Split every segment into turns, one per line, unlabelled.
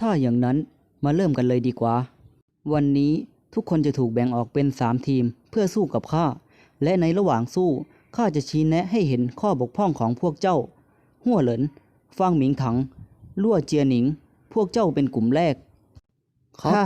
ถ้าอย่างนั้นมาเริ่มกันเลยดีกว่า วันนี้ทุกคนจะถูกแบ่งออกเป็นสามทีมเพื่อสู้กับข้า และในระหว่างสู้ข้าจะชี้แนะให้เห็นข้อบกพร่องของพวกเจ้า หัวเหลินฟางหมิงถัง ลั่วเจียหนิง พวกเจ้าเป็นกลุ่มแรกค่ะ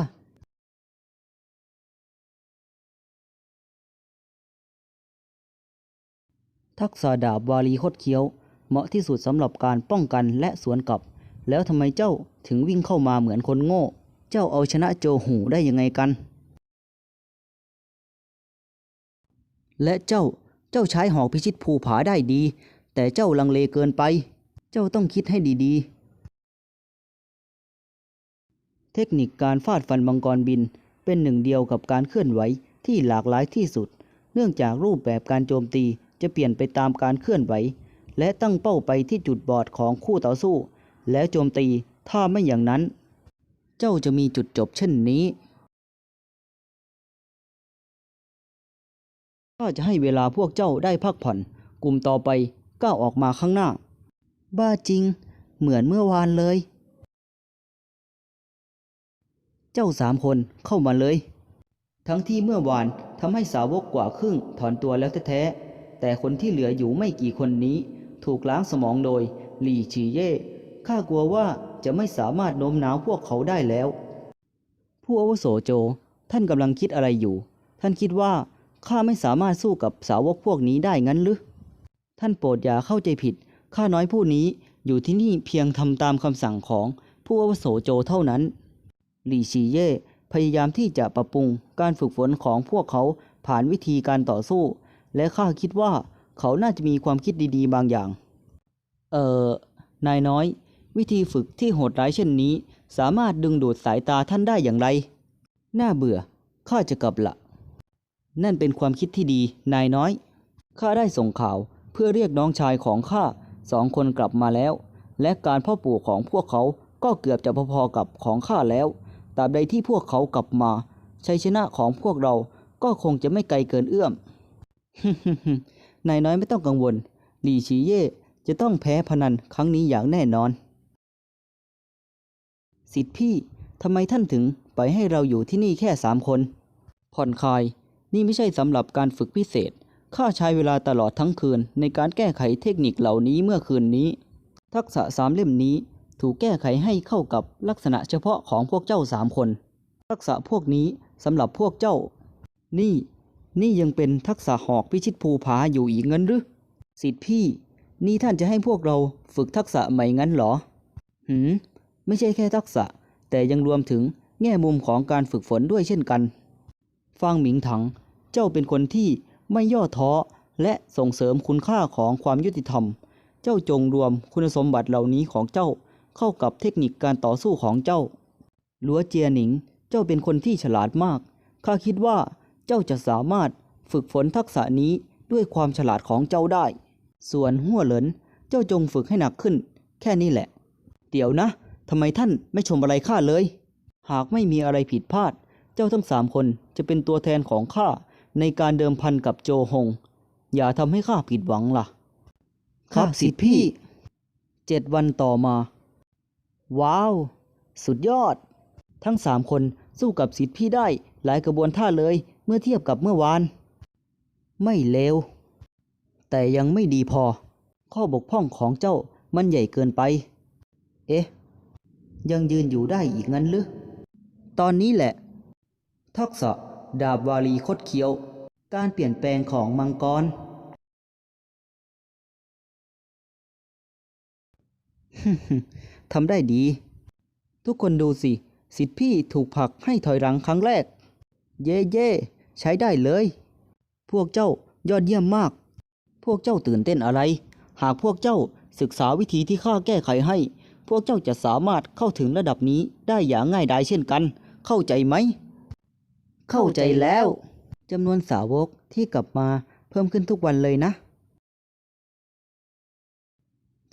ทักษะดาบวาลีคดเคี้ยว เหมาะที่สุดสำหรับการป้องกันและสวนกลับ แล้วทำไมเจ้า ถึงวิ่งเข้ามาเหมือนคนโง่ เจ้าเอาชนะโจหูได้ยังไงกัน และเจ้า เจ้าใช้หอกพิชิตภูผาได้ดี แต่เจ้าลังเลเกินไป เจ้าต้องคิดให้ดีๆ เทคนิคการฟาดฟันมังกรบินเป็นหนึ่งเดียวกับการเคลื่อนไหวที่หลากหลายที่สุด เนื่องจากรูปแบบการโจมตีจะเปลี่ยนไปตามการเคลื่อนไหว และตั้งเป้าไปที่จุดบอดของคู่ต่อสู้ แล้วโจมตี ถ้าไม่อย่างนั้น เจ้าจะมีจุดจบเช่นนี้ข้าจะให้เวลาพวกเจ้าได้พักผ่อน กลุ่มต่อไปก้าวออกมาข้างหน้า บ้าจริง เหมือนเมื่อวานเลย เจ้าสามคนเข้ามาเลย ทั้งที่เมื่อวานทำให้สาวกกว่าครึ่งถอนตัวแล้วแท้ๆ แต่คนที่เหลืออยู่ไม่กี่คนนี้ ถูกล้างสมองโดย หลี่ฉีเย่ข้ากลัวว่า จะไม่สามารถโน้มน้าวพวกเขาได้แล้ว ผู้อาวุโสโจ ท่านกำลังคิดอะไรอยู่ ท่านคิดว่าข้าไม่สามารถสู้กับสาวกพวกนี้ได้งั้นหรือ ท่านโปรดอย่าเข้าใจผิด ข้าน้อยผู้นี้อยู่ที่นี่เพียงทำตามคำสั่งของผู้อาวุโสโจเท่านั้น หลี่ชีเย่พยายามที่จะปรับปรุงการฝึกฝนของพวกเขาผ่านวิธีการต่อสู้ และข้าคิดว่าเขาน่าจะมีความคิดดีๆ บางอย่าง เอ่อ นายน้อย วิธีฝึกที่โหดร้ายเช่นนี้ สามารถดึงดูดสายตาท่านได้อย่างไร น่าเบื่อ ข้าจะกลับละ นั่นเป็นความคิดที่ดี นายน้อย ข้าได้ส่งข่าวเพื่อเรียกน้องชายของข้าสองคนกลับมาแล้ว และการพ่อปู่ของพวกเขาก็เกือบจะพอๆกับของข้าแล้ว ตราบใดที่พวกเขากลับมา ชัยชนะของพวกเราก็คงจะไม่ไกลเกินเอื้อม นายน้อยไม่ต้องกังวล หลี่ชีเย่จะต้องแพ้พนันครั้งนี้อย่างแน่นอน สิทธิพี่ทำไมท่านถึงปล่อยให้เราอยู่ที่นี่แค่สามคน ผ่อนคลาย นี่ไม่ใช่สำหรับการฝึกพิเศษ ข้าใช้เวลาตลอดทั้งคืนในการแก้ไขเทคนิคเหล่านี้เมื่อคืนนี้ ทักษะสามเล่มนี้ถูกแก้ไขให้เข้ากับลักษณะเฉพาะของพวกเจ้าสามคน ทักษะพวกนี้สำหรับพวกเจ้า นี่ นี่ยังเป็นทักษะหอกพิชิตภูผาอยู่อีกเงินหรือสิทธิพี่ นี่ท่านจะให้พวกเราฝึกทักษะใหม่งั้นหรอ หืม ไม่ใช่แค่ทักษะ แต่ยังรวมถึงแง่มุมของการฝึกฝนด้วยเช่นกัน ฟางหมิงถัง เจ้าเป็นคนที่ไม่ย่อท้อและส่งเสริมคุณค่าของความยุติธรรม เจ้าจงรวมคุณสมบัติเหล่านี้ของเจ้าเข้ากับเทคนิคการต่อสู้ของเจ้า หลัวเจียหนิง เจ้าเป็นคนที่ฉลาดมาก ข้าคิดว่าเจ้าจะสามารถฝึกฝนทักษะนี้ด้วยความฉลาดของเจ้าได้ ส่วนหัวเหลิน เจ้าจงฝึกให้หนักขึ้น แค่นี้แหละ เดี๋ยวนะ ทำไมท่านไม่ชมอะไรข้าเลย หากไม่มีอะไรผิดพลาด เจ้าทั้งสามคนจะเป็นตัวแทนของข้าในการเดิมพันกับโจฮงอย่าทำให้ข้าผิดหวังล่ะ ครับสิทธิพี่ เจ็ดวันต่อมา ว้าว สุดยอด ทั้งสามคนสู้กับสิทธิพี่ได้หลายกระบวนท่าเลยเมื่อเทียบกับเมื่อวาน ไม่เลว แต่ยังไม่ดีพอ ข้อบกพร่องของเจ้ามันใหญ่เกินไป เอ๊ะ ยังยืนอยู่ได้อีกงั้นหรือ ตอนนี้แหละ ทักษะดาบวาลีคดเคี้ยว การเปลี่ยนแปลงของมังกรทำได้ดี ทุกคนดูสิ สิทธิพี่ถูกผลักให้ถอยหลังครั้งแรก เย่เย่ใช้ได้เลย พวกเจ้ายอดเยี่ยมมาก พวกเจ้าตื่นเต้นอะไร หากพวกเจ้าศึกษาวิธีที่ข้าแก้ไขให้ พวกเจ้าจะสามารถเข้าถึงระดับนี้ได้อย่างง่ายดายเช่นกัน เข้าใจไหม เข้าใจแล้วจำนวนสาวกที่กลับมาเพิ่มขึ้นทุกวันเลยนะ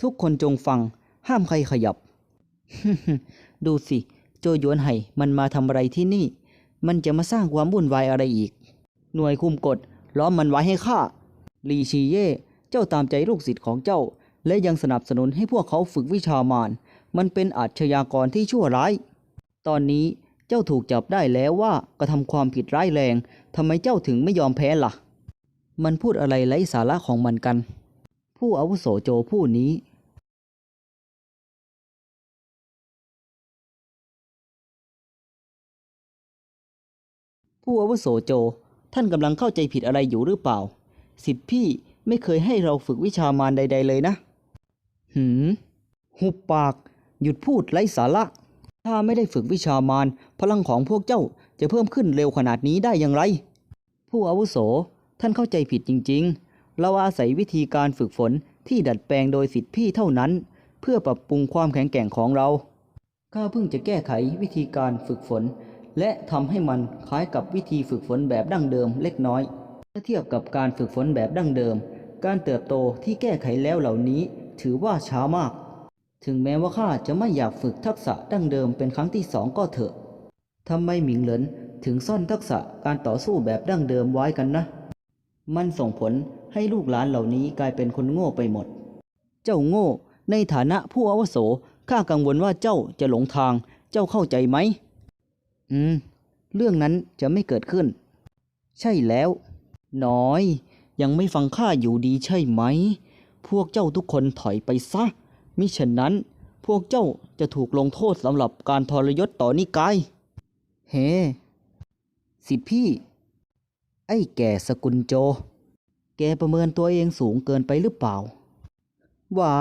ทุกคนจงฟัง ห้ามใครขยับ ดูสิ โจหยวนไห่มันมาทำอะไรที่นี่ มันจะมาสร้างความวุ่นวายอะไรอีก หน่วยคุมกฎล้อมมันไว้ให้ข้าลีชีเย่ เจ้าตามใจลูกศิษย์ของเจ้า และยังสนับสนุนให้พวกเขาฝึกวิชามาร มันเป็นอาชญากรที่ชั่วร้าย ตอนนี้เจ้าถูกจับได้แล้วว่ากระทำความผิดร้ายแรงทำไมเจ้าถึงไม่ยอมแพ้ล่ะ มันพูดอะไรไร้สาระของมันกัน ผู้อาวุโสโจผู้นี้ผู้อาวุโสโจ ท่านกำลังเข้าใจผิดอะไรอยู่หรือเปล่า สิทธิพี่ไม่เคยให้เราฝึกวิชามารใด ๆ เลยนะ หืม หุบปาก หยุดพูดไร้สาระ ถ้าไม่ได้ฝึกวิชามารพลังของพวกเจ้าจะเพิ่มขึ้นเร็วขนาดนี้ได้อย่างไร ผู้อาวุโสท่านเข้าใจผิดจริง ๆ เราอาศัยวิธีการฝึกฝนที่ดัดแปลงโดยสิทธิพี่เท่านั้น เพื่อปรับปรุงความแข็งแกร่งของเรา ข้าเพิ่งจะแก้ไขวิธีการฝึกฝน และทำให้มันคล้ายกับวิธีฝึกฝนแบบดั้งเดิมเล็กน้อยเมื่อเทียบกับการฝึกฝนแบบดั้งเดิม การเติบโตที่แก้ไขแล้วเหล่านี้ถือว่าช้ามาก ถึงแม้ว่าข้าจะไม่อยากฝึกทักษะดั้งเดิมเป็นครั้งที่สองก็เถอะทำไมหมิงเหลินถึงซ่อนทักษะการต่อสู้แบบดั้งเดิมไว้กันนะ มันส่งผลให้ลูกหลานเหล่านี้กลายเป็นคนโง่ไปหมด เจ้าโง่ ในฐานะผู้อาวุโสข้ากังวลว่าเจ้าจะหลงทาง เจ้าเข้าใจไหม อืม เรื่องนั้นจะไม่เกิดขึ้น ใช่แล้ว น้อย ยังไม่ฟังข้าอยู่ดีใช่ไหม พวกเจ้าทุกคนถอยไปซะ มิฉะนั้นพวกเจ้าจะถูกลงโทษสำหรับการทรยศต่อนิกาย เฮ้สิทธิพี่ ไอ้แก่สกุลโจ แกประเมินตัวเองสูงเกินไปหรือเปล่า หวา